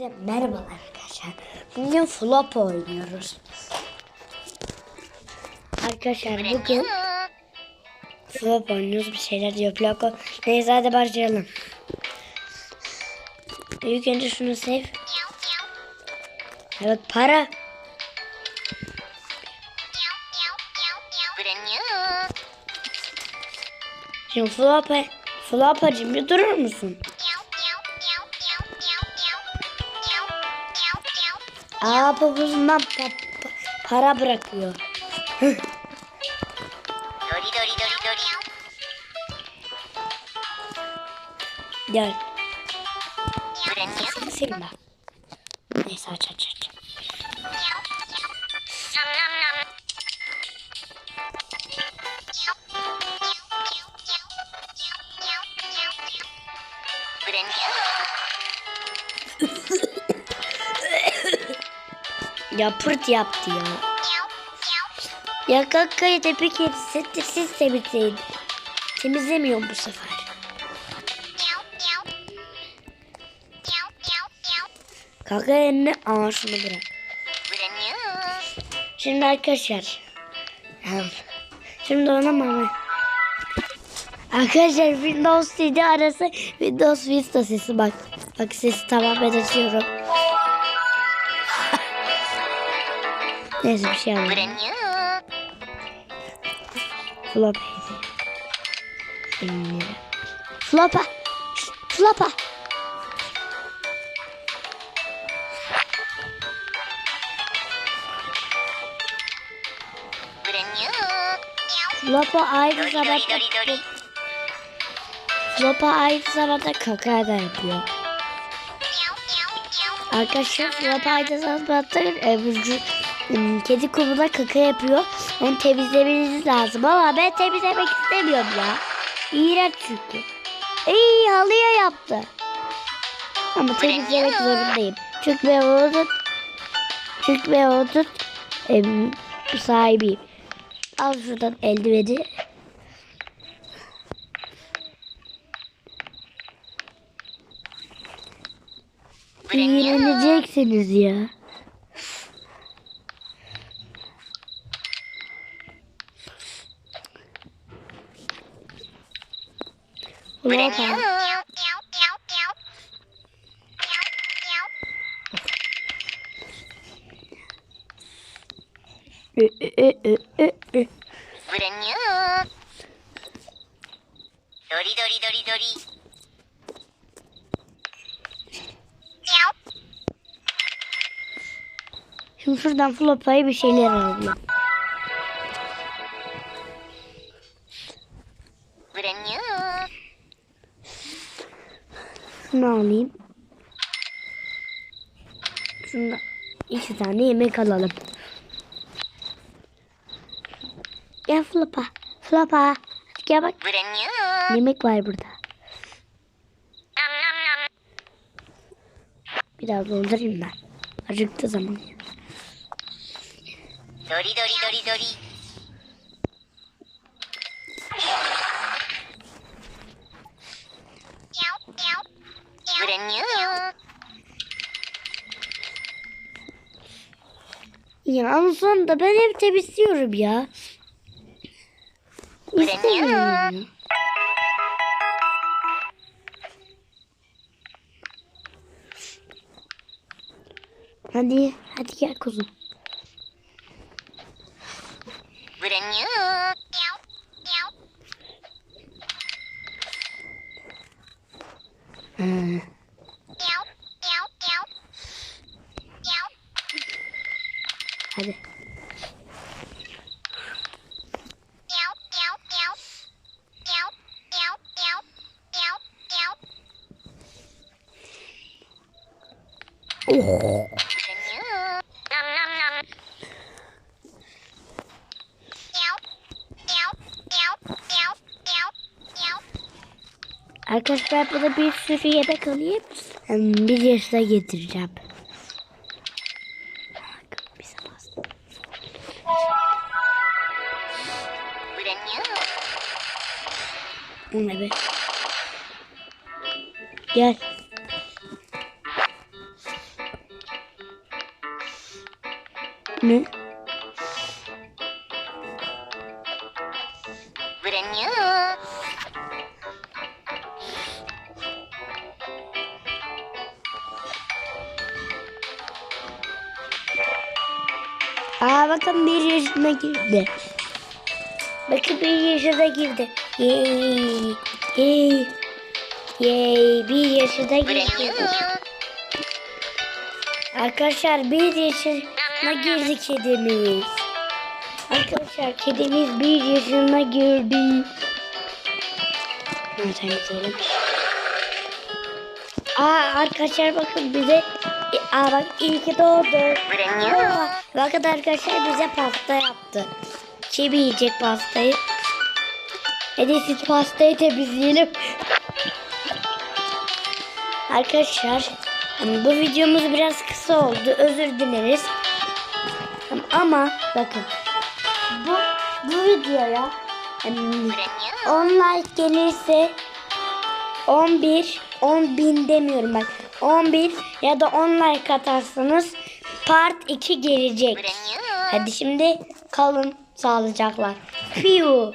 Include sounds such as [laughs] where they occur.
Merhaba arkadaşlar. Bugün flop oynuyoruz. Arkadaşlar bugün flop oynuyoruz. Bir şeyler diyor plako. Neyse hadi başlayalım. İlk önce şunu sev. Evet para. Şimdi flop flopacım bir durur musun? Aa babamdan pa pa para bırakıyor. dori dori dori dori. Gel. Silma. Neyse aç aç aç. [laughs] Ya pırt yaptı ya. Ya kankayı tepik etsin siz temizleyin. Temizlemiyorum bu sefer. Kanka eline ama şunu bırak. Şimdi arkadaşlar. Şimdi ona mama. Arkadaşlar Windows CD arası Windows Vista sesi bak. Bak sesi tamamen açıyorum. Neyse bir şey aldım. Flop. Flopa. Flopa. Flopa ayrı zamanda Flopa ayrı zamanda kaka da yapıyor. Arkadaşlar Flopa ayrı zamanda e, kedi kumuna kaka yapıyor. Onu temizlemeniz lazım ama ben temizlemek istemiyorum ya. İğrenç çünkü. İyi halıya yaptı. Ama temizlemek zorundayım. Çünkü ben onun çünkü ben onun em, sahibiyim. Al şuradan eldiveni. İğreneceksiniz ya. Lava. E, e, e, e, e. e. Dori dori dori dori. Şimdi şuradan flopayı bir şeyler alalım. şunu alayım. Şunda iki tane yemek alalım. Gel Flapa. Flapa. Gel bak. Yemek var burada. Biraz doldurayım ben. Acıktı zaman. Dori dori dori dori. Ya sonunda ben hep temizliyorum ya. İstemiyorum. Hadi, hadi gel kuzum. ブ Hadi. Oh. Arkadaşlar burada bir sürü yemek alayım. Bir yaşta getireceğim. bununla bir. Gel. Ne? Aa bakın bir yaşına girdi. Bakın bir yaşına girdi. Yay. Yay. Yay. Bir yaşına girdi. Arkadaşlar bir yaşına girdi kedimiz. Arkadaşlar kedimiz bir yaşına girdi. Şunu temizleyelim. Aa arkadaşlar bakın bize Aa bak iyi ki doğdu. Aa, bakın arkadaşlar bize pasta yaptı. Kim yiyecek pastayı? E Hadi siz pastayı temizleyelim. Arkadaşlar bu videomuz biraz kısa oldu. Özür dileriz. Ama bakın bu, bu videoya 10 like gelirse 11 10 bin demiyorum bak 11 ya da 10 like atarsanız part 2 gelecek. Hadi şimdi kalın sağlıcakla. Fiu.